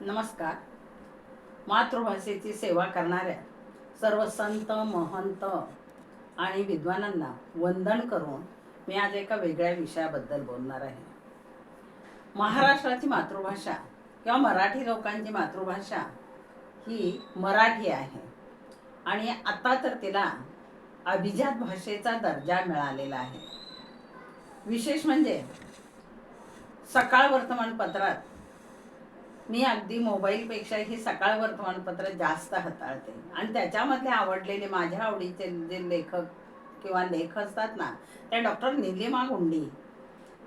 नमस्कार. मातृभाषेची सेवा करणाऱ्या सर्व संत महंत आणि विद्वानांना वंदन करून मी आज एका वेगळ्या विषयाबद्दल बोलणार आहे. महाराष्ट्राची मातृभाषा किंवा मराठी लोकांची मातृभाषा ही मराठी आहे. आणि आता तर तिला अभिजात भाषेचा दर्जा मिळालेला आहे. विशेष म्हणजे सकाळ वर्तमानपत्रात मी अगदी मोबाईलपेक्षाही सकाळ वर्तमानपत्र जास्त हाताळते. आणि त्याच्यामधले आवडलेले माझ्या आवडीचे जे लेखक किंवा लेख असतात ना त्या डॉक्टर निलिमा गुंडी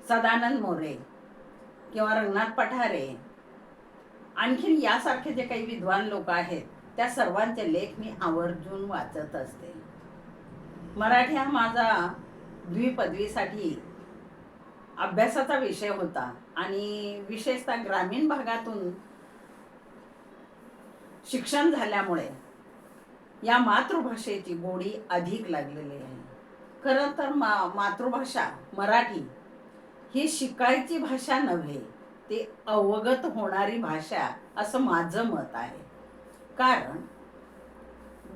सदानंद मोरे किंवा रंगनाथ पठारे आणखीन यासारखे जे काही विद्वान लोक आहेत त्या सर्वांचे लेख मी आवर्जून वाचत असते. मराठी हा माझा द्विपदवीसाठी अभ्यासाचा विषय होता. आणि विशेषतः ग्रामीण भागातून शिक्षण झाल्यामुळे या मातृभाषेची गोडी अधिक लागलेली आहे. खरं तर मा मातृभाषा मराठी ही शिकायची भाषा नव्हे ती अवगत होणारी भाषा असं माझं मत आहे. कारण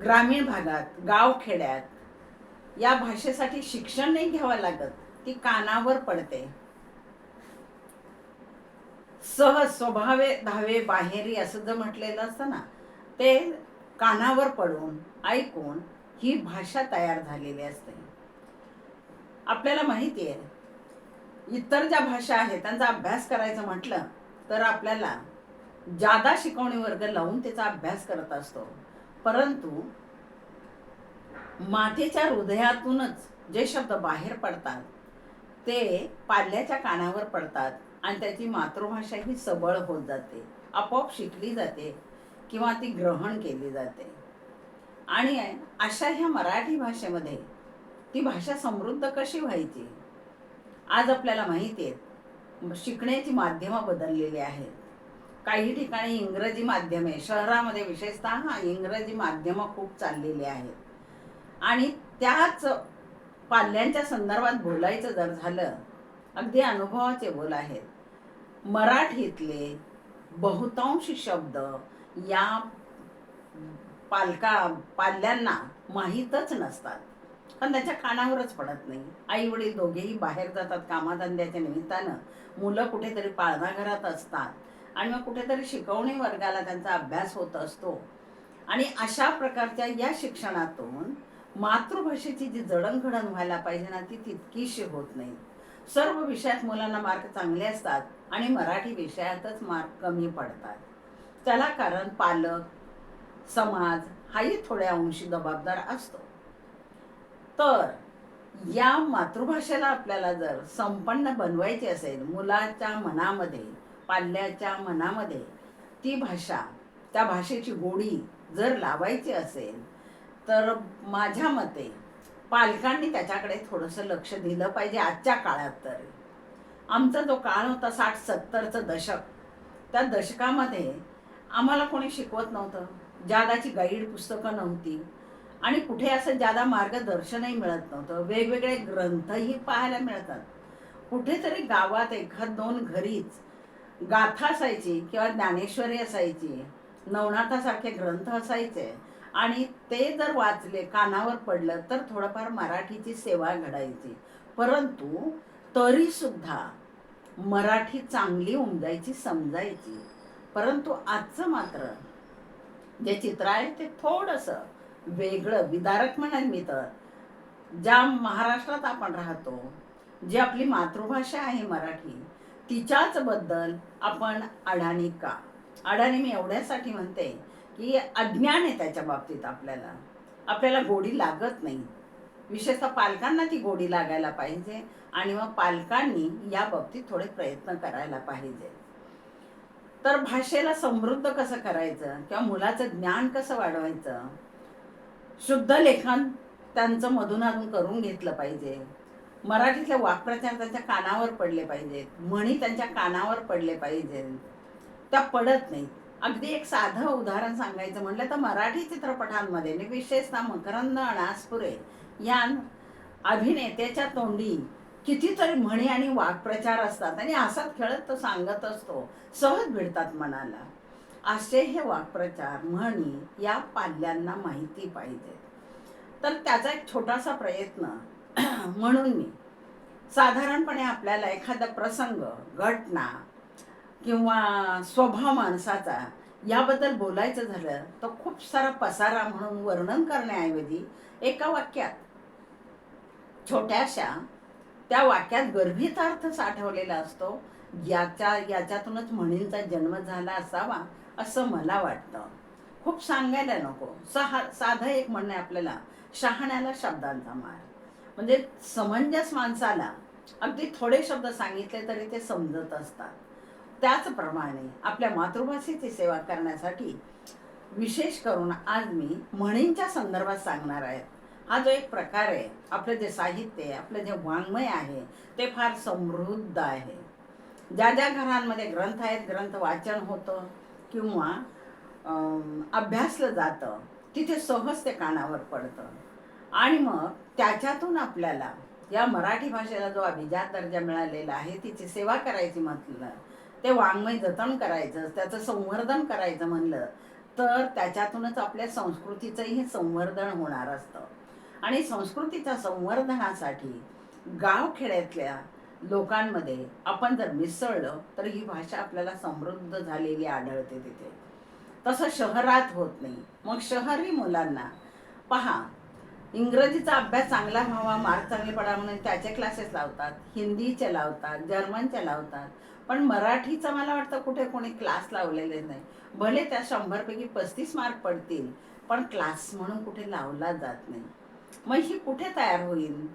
ग्रामीण भागात गावखेड्यात या भाषेसाठी शिक्षण नाही घ्यावं लागत. ती कानावर पडते. सहज स्वभावे धावे बाहेरी असं जर म्हटलेलं असतं ना ते कानावर पडून ऐकून ही भाषा तयार झालेली असते. आपल्याला माहिती आहे इतर ज्या भाषा आहेत त्यांचा अभ्यास करायचं म्हटलं तर आपल्याला जादा शिकवणी वर्ग लावून त्याचा अभ्यास करत असतो. परंतु मातेच्या हृदयातूनच जे शब्द बाहेर पडतात ते पाल्याच्या कानावर पडतात आणि त्याची मातृभाषा ही सबळ होत जाते. आपोआप शिकली जाते किंवा ती ग्रहण केली जाते. आणि अशा ह्या मराठी भाषेमध्ये ती भाषा समृद्ध कशी व्हायची? आज आपल्याला माहिती आहे शिकण्याची माध्यमं बदललेली आहेत. काही ठिकाणी इंग्रजी माध्यमे शहरामध्ये विशेषतः इंग्रजी माध्यमं खूप चाललेली आहेत. आणि त्याच पाल्यांच्या संदर्भात बोलायचं जर झालं अगदी अनुभवाचे बोल आहेत. मराठीतले बहुतांश शब्द या पालका पाल्यांना माहीतच नसतात. पण त्याच्या कानावरच पडत नाही. आई वडील दोघेही बाहेर जातात कामाधंद्याच्या निमित्तानं. मुलं कुठेतरी पाळणाघरात असतात. आणि मग कुठेतरी शिकवणी वर्गाला त्यांचा अभ्यास होत असतो. आणि अशा प्रकारच्या या शिक्षणातून मातृभाषेची जी जडणघडण व्हायला पाहिजे ना ती तितकीशी होत नाही. सर्व विषयात मुलांना मार्क चांगले असतात आणि मराठी विषयातच मार्क कमी पडतात. त्याला कारण पालक समाज हाही थोड्या अंशी जबाबदार असतो. तर या मातृभाषेला आपल्याला जर संपन्न बनवायची असेल मुलाच्या मनामध्ये पाल्याच्या मनामध्ये ती भाषा त्या भाषेची गोडी जर लावायची असेल तर माझ्या मते पालकांनी त्याच्याकडे थोडंसं लक्ष दिलं पाहिजे आजच्या काळात तरी. आमचा जो काळ होता साठ सत्तरचं दशक त्या दशकामध्ये आम्हाला कोणी शिकवत नव्हतं. जादाची गाईड पुस्तकं नव्हती आणि कुठे असं जादा मार्गदर्शनही मिळत नव्हतं. वेगवेगळे ग्रंथही पाहायला मिळतात. कुठेतरी गावात एखाद दोन घरीच गाथा असायची किंवा ज्ञानेश्वरी असायची नवनाथासारखे ग्रंथ असायचे आणि ते जर वाचले कानावर पडलं तर थोडंफार मराठीची सेवा घडायची. परंतु तरी सुद्धा मराठी चांगली उमजायची समजायची. परंतु आजचं मात्र जे चित्र आहे ते थोडंसं वेगळं. विदारक म्हणाल मी तर. ज्या महाराष्ट्रात आपण राहतो जी आपली मातृभाषा आहे मराठी तिच्याच बद्दल आपण अडाणी का? अडाणी मी एवढ्यासाठी म्हणते की अज्ञान आहे त्याच्या बाबतीत आपल्याला. आपल्याला गोडी लागत नाही. विशेषतः पालकांना ती गोडी लागायला पाहिजे आणि मग पालकांनी या बाबतीत थोडे प्रयत्न करायला पाहिजे. तर भाषेला समृद्ध कसं करायचं किंवा मुलाचं ज्ञान कसं वाढवायचं? शुद्ध लेखन त्यांचं मधून अधून करून घेतलं पाहिजे. मराठीतले वाक्प्रचार त्यांच्या कानावर पडले पाहिजेत. म्हणी त्यांच्या कानावर पडले पाहिजेत. त्या पडत नाहीत. अगदी एक साधं उदाहरण सांगायचं म्हटलं तर मराठी चित्रपटांमध्ये विशेषतः मकरंद अनासपुरे या अभिनेत्याच्या तोंडी कितीतरी म्हणी आणि वाक्प्रचार असतात आणि हसत खेळत तो सांगत असतो. सहज भिडतात मनाला. असे हे वाक्प्रचार म्हणी या पाल्यांना माहिती पाहिजे. तर त्याचा एक छोटासा प्रयत्न. म्हणून मी साधारणपणे आपल्याला एखादा प्रसंग घटना किंवा स्वभाव माणसाचा याबद्दल बोलायचं झालं तर खूप सारा पसारा म्हणून वर्णन करण्याऐवजी एका वाक्यात छोट्याशा त्या वाक्यात गर्भित अर्थ साठवलेला असतो. याच्या याच्यातूनच म्हणींचा जन्म झाला असावा असं मला वाटतं. खूप सांगायला नको. सहा साधं एक म्हणणं आहे आपल्याला शहाण्याला शब्दांचा मार. म्हणजे समंजस माणसाला अगदी थोडे शब्द सांगितले तरी ते समजत असतात. त्याचप्रमाणे आपल्या मातृभाषेची सेवा करण्यासाठी विशेष करून आज मी म्हणींच्या संदर्भात सांगणार आहे. हा जो एक प्रकार आहे आपलं जे साहित्य आहे आपलं जे वाङ्मय आहे ते फार समृद्ध आहे. ज्या ज्या घरांमध्ये ग्रंथ आहेत ग्रंथ वाचन होतं किंवा अभ्यासलं जातं तिथे सहज ते कानावर पडतं. आणि मग त्याच्यातून आपल्याला या मराठी भाषेला जो अभिजात दर्जा मिळालेला आहे तिची सेवा करायची म्हटलं ते वाङ्मय जतन करायचं त्याचं संवर्धन करायचं म्हणलं तर त्याच्यातूनच आपल्या संस्कृतीचंही संवर्धन होणार असतं. आणि संस्कृतीच्या संवर्धनासाठी गावखेड्यातल्या लोकांमध्ये आपण जर मिसळलं तर ही भाषा आपल्याला समृद्ध झालेली आढळते तिथे. तसं शहरात होत नाही. मग शहरी मुलांना पहा इंग्रजीचा अभ्यास चांगला व्हावा मार्क चांगले पडावा म्हणून त्याचे क्लासेस लावतात. हिंदीचे लावतात जर्मनचे लावतात. पण मराठीचा मला वाटतं कुठे कोणी क्लास लावलेले नाही. भले त्या शंभरपैकी पस्तीस मार्क पडतील पण क्लास म्हणून कुठे लावला जात नाही. मग ही कुठे तयार होईल?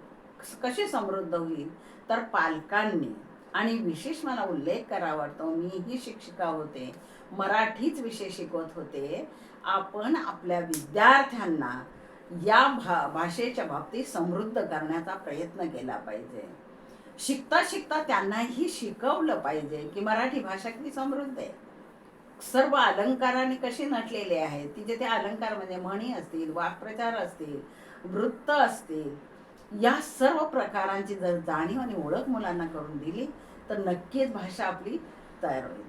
कशी समृद्ध होईल? तर पालकांनी आणि विशेष मला उल्लेख करावा वाटतो मी ही शिक्षिका होते मराठीच विषय शिकवत होते. आपण आपल्या विद्यार्थ्यांना या भा भाषेच्या बाबतीत समृद्ध करण्याचा प्रयत्न केला पाहिजे. शिकता शिकता त्यांनाही शिकवलं पाहिजे की मराठी भाषा किती समृद्ध आहे. सर्व अलंकाराने कशी नटलेले आहेत तिचे ते अलंकार म्हणजे म्हणी असतील वाक्प्रचार असतील वृत्त असतील या सर्व प्रकारांची जर जाणीव आणि ओळख मुलांना करून दिली तर नक्कीच भाषा आपली तयार होईल.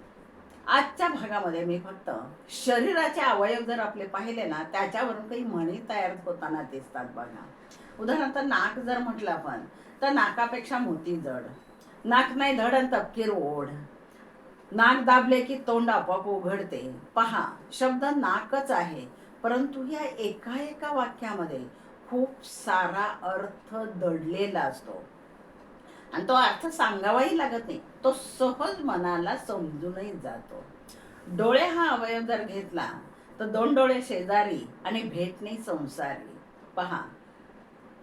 आजच्या भागामध्ये मी फक्त शरीराचे अवयव जर आपले पाहिले ना त्याच्यावरून काही म्हणी तयार होताना दिसतात बघा. उदाहरणार्थ नाक जर म्हटलं आपण तर नाकापेक्षा मोती जड. नाक नाही धड आणि तपकीर ओढ. नाक दाबले की तोंड आपोआप उघडते. पहा शब्द नाकच आहे परंतु या एका एका वाक्यामध्ये खूप सारा अर्थ दडलेला असतो. आणि तो अर्थ सांगावाही लागत नाही. तो सहज मनाला समजूनही जातो. डोळे हा अवयव जर घेतला तर दोन डोळे शेजारी आणि भेटणे संसारी. पहा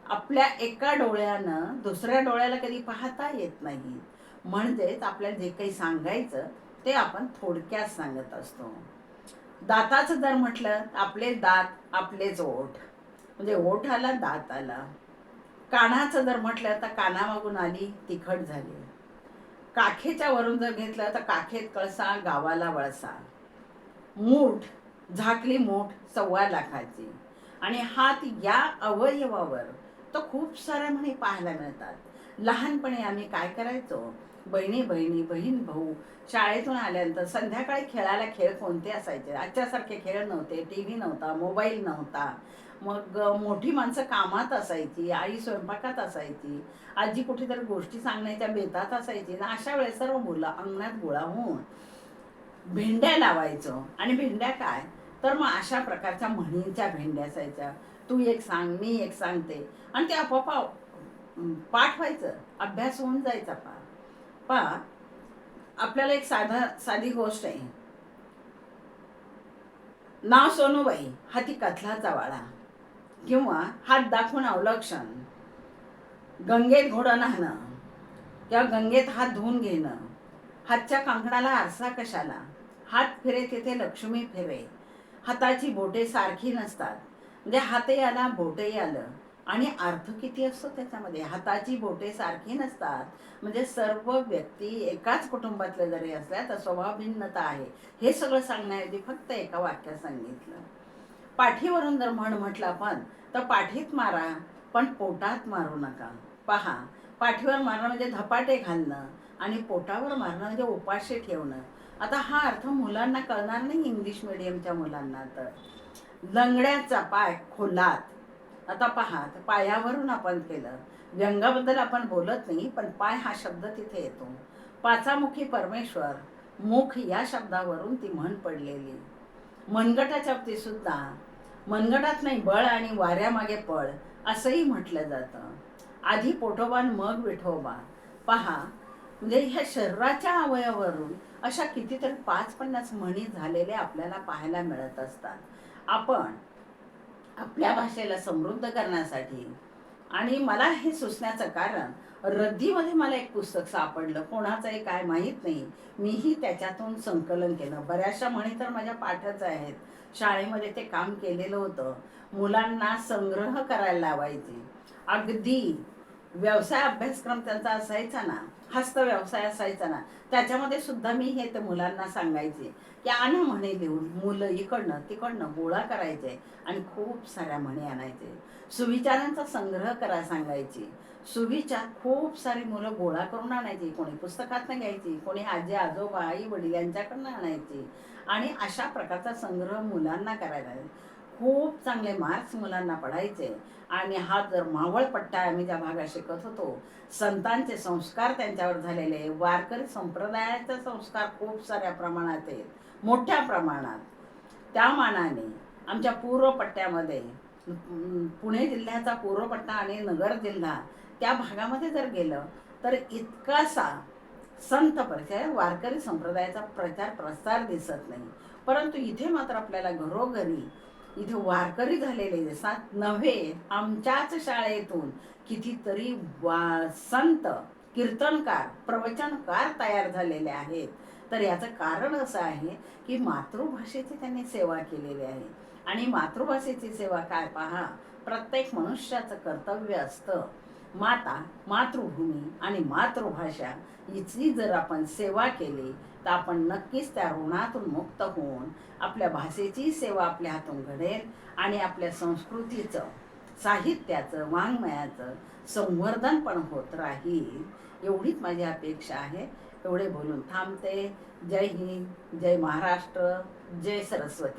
आपल्या एका डोळ्यानं दुसऱ्या डोळ्याला कधी पाहता येत नाही. म्हणजेच आपल्याला जे काही सांगायचं ते आपण थोडक्यात सांगत असतो. दाताचं जर म्हटलं तर आपले दात आपलेच ओठ. म्हणजे ओठ आला दात आला. कानाचं जर म्हटलं तर कानामागून आली तिखट झाली. काखेच्या वरून जर घेतलं तर काखेत कळसा गावाला वळसा मूठ झाकली मूठ सव्वा लाखाची. आणि हात या अवयवावर तर खूप साऱ्या म्हणी पाहायला मिळतात. लहानपणी आम्ही काय करायचो? बहिणी बहिणी बहीण भाऊ शाळेतून आल्यानंतर संध्याकाळी खेळायला खेळ कोणते असायचे? आजच्यासारखे खेळ नव्हते टी व्ही नव्हता मोबाईल नव्हता. मग मोठी माणसं कामात असायची आई स्वयंपाकात असायची आजी कुठेतरी गोष्टी सांगण्याच्या बेतात असायची ना अशा वेळेस सर्व मुलं अंगणात गोळा होऊन भेंड्या लावायचं. आणि भेंड्या काय? तर मग अशा प्रकारच्या म्हणींच्या भेंड्या असायच्या. तू एक सांग मी एक सांगते. आणि ते आपोआप अं, पाठ व्हायचं. अभ्यास होऊन जायचा पा पा आपल्याला एक साधा साधी गोष्ट आहे. नाव सोनूबाई हा ती कथलाचा वाडा. किंवा हात दाखवून अवलक्षण गंगेत घोडं न्हाणं किंवा गंगेत हात धुवून घेणं हातच्या कांकणाला आरसा कशाला? हात फिरे तिथे लक्ष्मी फिरे. हाताची बोटे सारखी नसतात. म्हणजे हातही आला बोटही आलं. आणि अर्थ किती असतो त्याच्यामध्ये? हाताची बोटे सारखी नसतात. म्हणजे सर्व व्यक्ती एकाच कुटुंबातल्या जरी असल्या तर स्वभाव भिन्नता आहे. हे सगळं सांगण्याऐवजी फक्त एका वाक्यात सांगितलं. पाठीवरून जर म्हण म्हटलं आपण तर पाठीत मारा पण पोटात मारू नका. पहा पाठीवर मारणं म्हणजे धपाटे घालणं आणि पोटावर मारणं म्हणजे उपाशी ठेवणं. आता हा अर्थ मुलांना कळणार नाही इंग्लिश मिडियमच्या मुलांना तर. लंगड्याचा पाय खोलात. आता पहा तर पायावरून आपण केलं. व्यंगाबद्दल आपण बोलत नाही पण पाय हा शब्द तिथे येतो. पाचामुखी परमेश्वर मुख या शब्दावरून ती म्हण पडलेली. मनगटाच्या बाबतीत सुद्धा मनगटात नाही बळ आणि वाऱ्यामागे पळ असंही म्हटलं जातं. आधी पोटोबान मग विठोबा पहा म्हणजे ह्या शरीराच्या अवयवावरून अशा कितीतरी पाच पन्नास म्हणी झालेले आपल्याला पाहायला मिळत असतात. आपण आपल्या भाषेला समृद्ध करण्यासाठी आणि मला हे सुचण्याचं कारण रद्दीमध्ये मला एक पुस्तक सापडलं. कोणाचं आहे काय माहीत नाही. मीही त्याच्यातून संकलन केलं. बऱ्याचशा म्हणी तर माझ्या पाठच आहेत. शाळेमध्ये ते काम केलेलं होतं. मुलांना संग्रह करायला लावायचे. अगदी व्यवसाय अभ्यासक्रम त्यांचा असायचा ना. हस्त व्यवसाय असायचा ना त्याच्यामध्ये सुद्धा मी हे तर मुलांना सांगायचे. की आणा म्हणे लिहून मुलं इकडनं तिकडनं गोळा करायचे आणि खूप साऱ्या म्हणी आणायचे. सुविचारांचा संग्रह करा सांगायची. सुविचार खूप सारी मुलं गोळा करून आणायची. कोणी पुस्तकातनं घ्यायची कोणी आजी आजोबा आई वडील यांच्याकडनं आणायची. आणि अशा प्रकारचा संग्रह मुलांना करायला. खूप चांगले मार्क्स मुलांना पडायचे. आणि हा जर मावळ पट्टा आम्ही ज्या भागात शिकत होतो संतांचे संस्कार त्यांच्यावर झालेले वारकरी संप्रदायाचा संस्कार खूप साऱ्या प्रमाणात आहेत मोठ्या प्रमाणात. त्या मानाने आमच्या पूर्व पट्ट्यामध्ये पुणे जिल्ह्याचा पूर्व पट्टा आणि नगर जिल्हा त्या भागामध्ये जर गेलं तर इतकासा संत परिचय वारकरी संप्रदायाचा प्रचार प्रसार दिसत नाही. परंतु इथे मात्र आपल्याला घरोघरी इथे वारकरी झालेले दिसतात. नव्हे आमच्याच शाळेतून कितीतरी वा संत कीर्तनकार प्रवचनकार तयार झालेले आहेत. तर याचं कारण असं आहे की मातृभाषेची त्यांनी सेवा केलेली आहे. आणि मातृभाषेची सेवा काय पहा प्रत्येक मनुष्याचं कर्तव्य असतं. माता मातृभूमी आणि मातृभाषा हिची जर आपण सेवा केली तर आपण नक्कीच त्या ऋणातून मुक्त होऊन आपल्या भाषेची सेवा आपल्या हातून घडेल आणि आपल्या संस्कृतीचं साहित्याचं वाङ्मयाचं संवर्धन पण होत राहील. एवढीच माझी अपेक्षा आहे. एवढे बोलून थांबते. जय हिंद जय महाराष्ट्र जय सरस्वती.